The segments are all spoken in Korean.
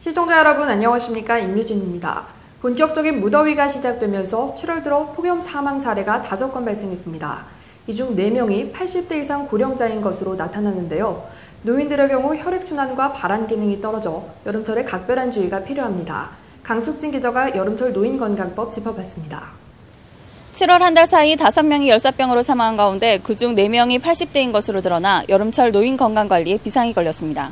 시청자 여러분 안녕하십니까 임유진입니다. 본격적인 무더위가 시작되면서 7월 들어 폭염 사망 사례가 5건 발생했습니다. 이 중 4명이 80대 이상 고령자인 것으로 나타났는데요. 노인들의 경우 혈액순환과 발한 기능이 떨어져 여름철에 각별한 주의가 필요합니다. 강숙진 기자가 여름철 노인건강법 짚어봤습니다. 7월 한 달 사이 5명이 열사병으로 사망한 가운데 그중 4명이 80대인 것으로 드러나 여름철 노인 건강관리에 비상이 걸렸습니다.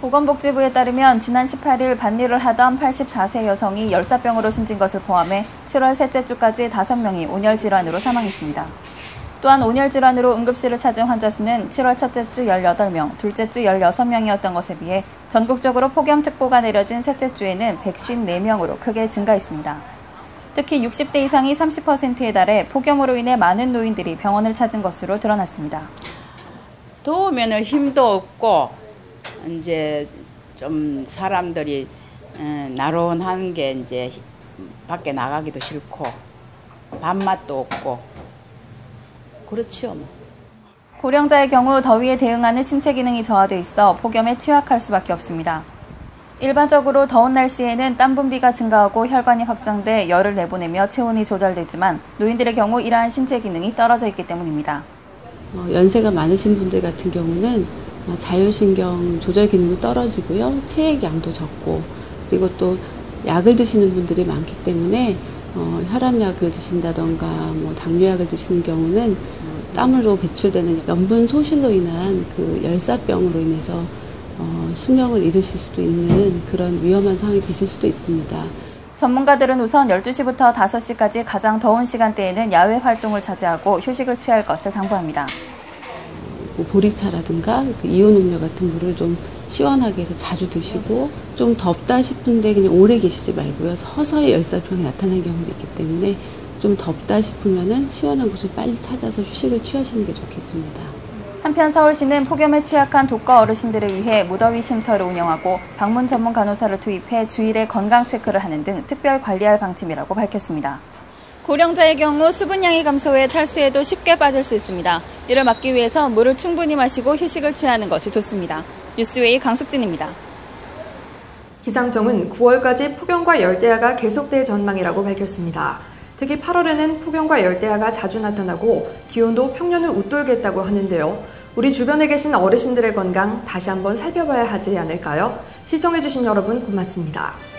보건복지부에 따르면 지난 18일 반일을 하던 84세 여성이 열사병으로 숨진 것을 포함해 7월 셋째 주까지 5명이 온열 질환으로 사망했습니다. 또한 온열 질환으로 응급실을 찾은 환자 수는 7월 첫째 주 18명, 둘째 주 16명이었던 것에 비해 전국적으로 폭염특보가 내려진 셋째 주에는 154명으로 크게 증가했습니다. 특히 60대 이상이 30%에 달해 폭염으로 인해 많은 노인들이 병원을 찾은 것으로 드러났습니다. 더우면 힘도 없고 이제 좀 사람들이 나른한 게 이제 밖에 나가기도 싫고 밥맛도 없고 그렇죠. 고령자의 경우 더위에 대응하는 신체 기능이 저하돼 있어 폭염에 취약할 수밖에 없습니다. 일반적으로 더운 날씨에는 땀 분비가 증가하고 혈관이 확장돼 열을 내보내며 체온이 조절되지만 노인들의 경우 이러한 신체 기능이 떨어져 있기 때문입니다. 어, 연세가 많으신 분들 같은 경우는 어, 자율신경 조절 기능도 떨어지고요. 체액 양도 적고 그리고 또 약을 드시는 분들이 많기 때문에 어, 혈압약을 드신다던가 뭐 당뇨약을 드시는 경우는 어, 땀으로 배출되는 염분 소실로 인한 그 열사병으로 인해서 어, 수명을 잃으실 수도 있는 그런 위험한 상황이 되실 수도 있습니다. 전문가들은 우선 12시부터 5시까지 가장 더운 시간대에는 야외 활동을 자제하고 휴식을 취할 것을 당부합니다. 뭐 보리차라든가 그 이온 음료 같은 물을 좀 시원하게 해서 자주 드시고 좀 덥다 싶은데 그냥 오래 계시지 말고요. 서서히 열사병이 나타나는 경우도 있기 때문에 좀 덥다 싶으면은 시원한 곳을 빨리 찾아서 휴식을 취하시는 게 좋겠습니다. 한편 서울시는 폭염에 취약한 독거 어르신들을 위해 무더위 쉼터를 운영하고 방문 전문 간호사를 투입해 주일에 건강 체크를 하는 등 특별 관리할 방침이라고 밝혔습니다. 고령자의 경우 수분량이 감소해 탈수에도 쉽게 빠질 수 있습니다. 이를 막기 위해서 물을 충분히 마시고 휴식을 취하는 것이 좋습니다. 뉴스웨이 강숙진입니다. 기상청은 9월까지 폭염과 열대야가 계속될 전망이라고 밝혔습니다. 특히 8월에는 폭염과 열대야가 자주 나타나고 기온도 평년을 웃돌겠다고 하는데요. 우리 주변에 계신 어르신들의 건강 다시 한번 살펴봐야 하지 않을까요? 시청해주신 여러분 고맙습니다.